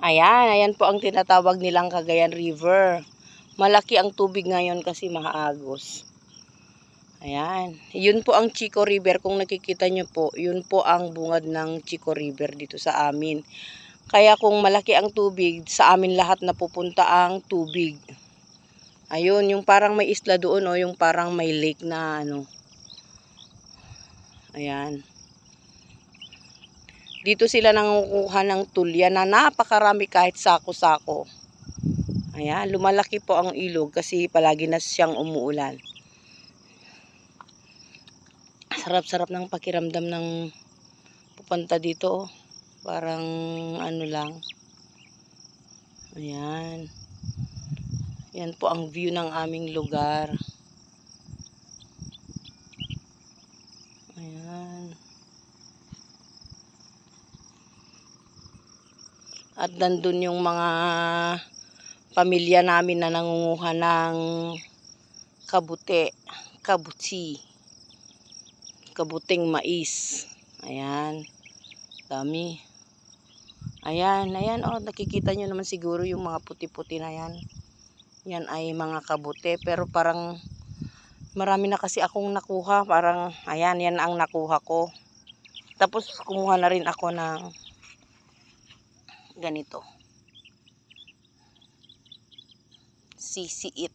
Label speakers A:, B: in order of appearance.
A: Ayan, ayan po ang tinatawag nilang Cagayan River. Malaki ang tubig ngayon kasi maagos. Ayan. Yun po ang Chico River. Kung nakikita nyo po, yun po ang bungad ng Chico River dito sa amin. Kaya kung malaki ang tubig, sa amin lahat napupunta ang tubig. Ayun, yung parang may isla doon o yung parang may lake na ano. Ayan. Dito sila nangukuha ng tulya na napakarami kahit sako-sako. Ayan, lumalaki po ang ilog kasi palagi na siyang umuulan. Sarap-sarap ng pakiramdam ng pupunta dito. oh. Parang ano lang. Ayan. Yan po ang view ng aming lugar. Ayan. At nandun yung mga pamilya namin na nangunguha ng kabute, kabuti, kabuting mais. Ayan. Dami. Ayan, ayan. Oh, nakikita nyo naman siguro yung mga puti-puti na yan. Yan ay mga kabute. Pero parang marami na kasi akong nakuha. Parang, ayan, yan ang nakuha ko. Tapos kumuha na rin ako ng ganito. Sisiit.